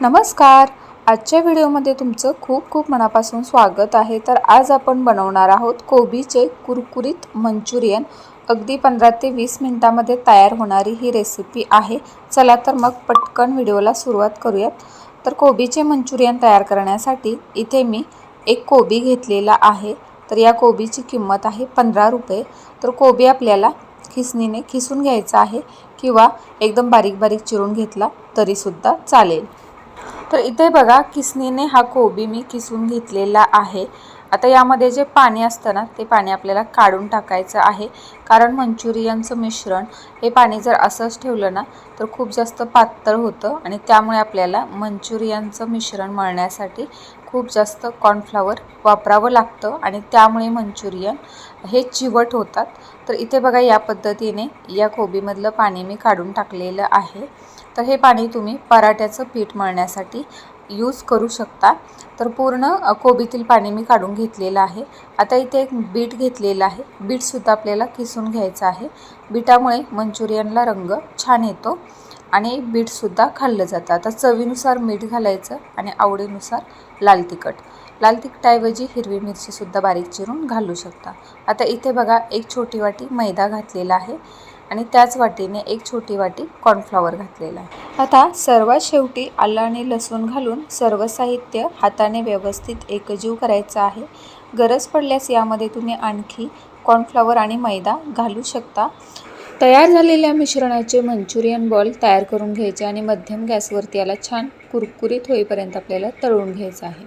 नमस्कार. आजच्या व्हिडिओमध्ये तुमचं खूप खूप मनापासून स्वागत आहे. तर आज आपण बनवणार आहोत कोबीचे कुरकुरीत मंचुरियन. अगदी पंधरा ते वीस मिनटामध्ये तयार होणारी ही रेसिपी आहे. चला तर मग पटकन व्हिडिओला सुरुवात करूयात. तर कोबीचे मंचुरियन तयार करण्यासाठी इथे मी एक कोबी घेतलेला आहे. तर या कोबीची किंमत आहे पंधरा रुपये. तर कोबी आपल्याला खिसणीने खिसून घ्यायचा आहे किंवा एकदम बारीक बारीक चिरून घेतला तरीसुद्धा चालेल. तर इथे बघा किसनीने हा कोबी मी किसून घेतलेला आहे. आता यामध्ये जे पाणी असतं ना ते पाणी आपल्याला काढून टाकायचं आहे. कारण मंचुरियनचं मिश्रण हे पाणी जर असंच ठेवलं ना तर खूप जास्त पातळ होतं आणि त्यामुळे आपल्याला मंचुरियनचं मिश्रण मळण्यासाठी खूप जास्त कॉर्नफ्लावर वापरावं लागतं आणि त्यामुळे मंचुरियन हे चिवट होतात. तर इथे बघा या पद्धतीने या कोबीमधलं पाणी मी काढून टाकलेलं आहे. तर हे पाणी तुम्ही पराठ्याचं पीठ मळण्यासाठी यूज करू शकता. तर पूर्ण कोबीतील पाणी मी काढून घेतलेलं आहे. आता इथे एक बीट घेतलेलं आहे. बीटसुद्धा आपल्याला किसून घ्यायचं आहे. बीटामुळे मंचुरियनला रंग छान येतो आणि बीटसुद्धा खाल्लं जातं. आता चवीनुसार मीठ घालायचं आणि आवडीनुसार लाल तिखट. लाल तिखटाऐवजी हिरवी मिरचीसुद्धा बारीक चिरून घालू शकता. आता इथे बघा एक छोटी वाटी मैदा घातलेला आहे. आणि त्याच वाटीने एक छोटी वाटी कॉर्नफ्लॉवर घातलेला आहे. आता सर्वात शेवटी आलं आणि लसूण घालून सर्व साहित्य हाताने व्यवस्थित एकजीव करायचं आहे. गरज पडल्यास यामध्ये तुम्ही आणखी कॉर्नफ्लॉवर आणि मैदा घालू शकता. तयार झालेल्या मिश्रणाचे मंचुरियन बॉल तयार करून घ्यायचे आणि मध्यम गॅसवरती याला छान कुरकुरीत होईपर्यंत आपल्याला तळून घ्यायचं आहे.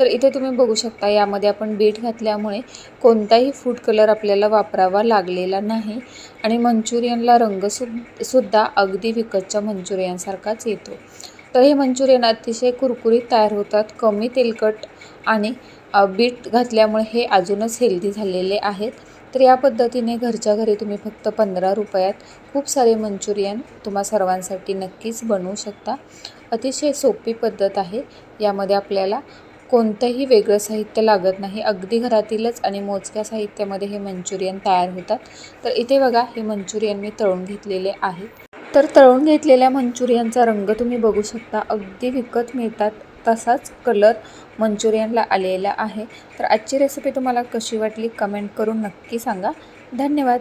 तर इथे तुम्ही बघू शकता यामध्ये आपण बीट घातल्यामुळे कोणताही फूड कलर आपल्याला वापरावा लागलेला नाही. आणि मंचुरियनला रंग सु सुद्धा अगदी विकतच्या मंचुरियनसारखाच येतो. तर हे मंचुरियन अतिशय कुरकुरीत तयार होतात कमी तेलकट आणि बीट घातल्यामुळे हे अजूनच हेल्दी झालेले आहेत. तर या पद्धतीने घरच्या घरी तुम्ही फक्त पंधरा रुपयात खूप सारे मंचुरियन तुम्हा सर्वांसाठी नक्कीच बनवू शकता. अतिशय सोपी पद्धत आहे. यामध्ये आपल्याला कोणतंही वेगळं साहित्य लागत नाही. अगदी घरातीलच आणि मोजक्या साहित्यामध्ये हे मंचुरियन तयार होतात. तर इथे बघा हे मंचुरियन मी तळून घेतलेले आहेत तर तळून घेतलेल्या मंचुरियनचा रंग तुम्ही बघू शकता. अगदी विकत मिळतात. तसाच कलर मंचुरियनला आलेला आहे. तर आजची रेसिपी तुम्हाला कशी वाटली कमेंट करून नक्की सांगा. धन्यवाद.